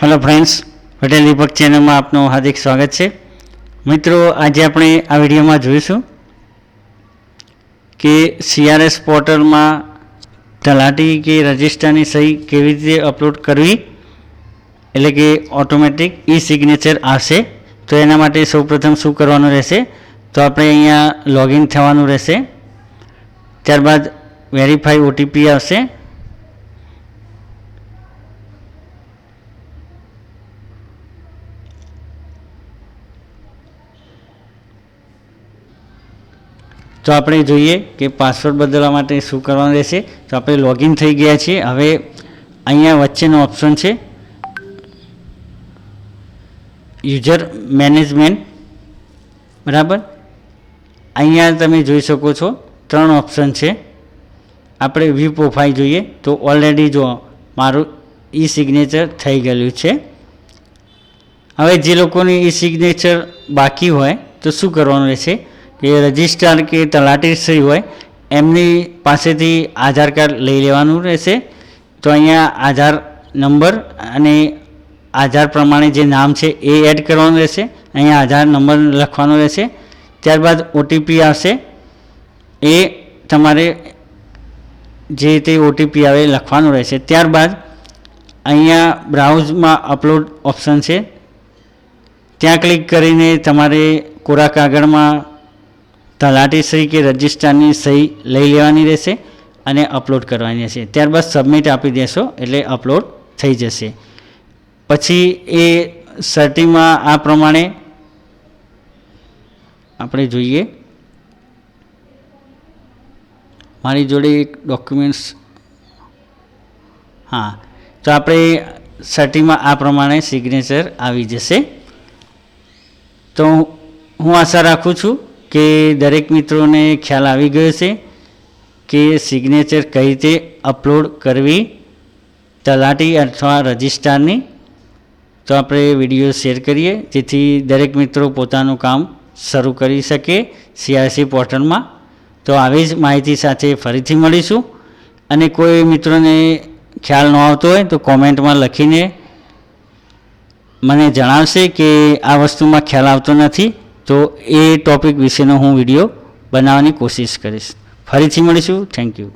Hello friends Patel દીપક ચેનલમાં આપનું હાર્દિક સ્વાગત છે. મિત્રો, આજે આપણે આ વિડીયોમાં જોઈશું કે સીઆરએસ પોર્ટલમાં તલાટી કે રજિસ્ટરની સહી કેવી રીતે અપલોડ કરવી, એટલે કે ઓટોમેટિક ઈ સિગ્નેચર આવશે. તો એના માટે સૌપ્રથમ શું કરવાનું રહેશે? તો આપણે અહીંયા લોગિન થવાનું રહેશે. ત્યારબાદ વેરીફાઈ ઓટીપી આવશે. તો આપણે જોઈએ કે પાસવર્ડ બદલવા માટે શું કરવાનું રહેશે? તો આપણે લોગિન થઈ ગયા છીએ. હવે અહીંયા વચ્ચેનો ઓપ્શન છે યુઝર મેનેજમેન્ટ બરાબર? અહીંયા તમે જોઈ શકો છો ત્રણ ઓપ્શન છે. આપણે વ્યૂ પ્રોફાઇલ જોઈએ તો ઓલરેડી જો મારું ઈ સિગ્નેચર થઈ ગયેલું છે. હવે જે લોકોની ઈ સિગ્નેચર બાકી હોય તો શું કરવાનું રહેશે? કે રજિસ્ટ્રાર કે તલાટી સહી હોય, એમની પાસેથી આધાર કાર્ડ લઈ લેવાનું રહેશે. તો અહીંયા આધાર નંબર અને આધાર પ્રમાણે જે નામ છે એ એડ કરવાનું રહેશે. અહીંયા આધાર નંબર લખવાનો રહેશે. ત્યારબાદ ઓટીપી આવશે. એ તમારે જે તે ઓટીપી આવે લખવાનું રહેશે. ત્યારબાદ અહીંયા બ્રાઉઝમાં અપલોડ ઓપ્શન છે. ત્યાં ક્લિક કરીને તમારે કોરા કાગળમાં તલાટી સહી કે રજિસ્ટ્રારની સહી લઈ લેવાની રહેશે અને અપલોડ કરવાની રહેશે. ત્યારબાદ સબમિટ આપી દેશો એટલે અપલોડ થઈ જશે. પછી એ સર્ટિમાં આ પ્રમાણે આપણે જોઈએ. મારી જોડે એક ડોક્યુમેન્ટ્સ હા, તો આપણે સર્ટિમાં આ પ્રમાણે સિગ્નેચર આવી જશે. તો હું આશા રાખું છું કે દરેક મિત્રોને ખ્યાલ આવી ગયો છે કે સિગ્નેચર કઈ રીતે અપલોડ કરવી તલાટી અથવા રજિસ્ટ્રારની? તો આપણે વીડિયો શેર કરીએ, જેથી દરેક મિત્રો પોતાનું કામ શરૂ કરી શકે સીઆરસી પોર્ટલમાં. તો આવી જ માહિતી સાથે ફરીથી મળીશું. અને કોઈ મિત્રોને ખ્યાલ ન આવતો હોય તો કોમેન્ટમાં લખીને મને જણાવશે કે આ વસ્તુમાં ખ્યાલ આવતો નથી. તો એ ટોપિક વિશેનો હું વીડિયો બનાવવાની કોશિશ કરીશ. ફરીથી મળીશું. Thank you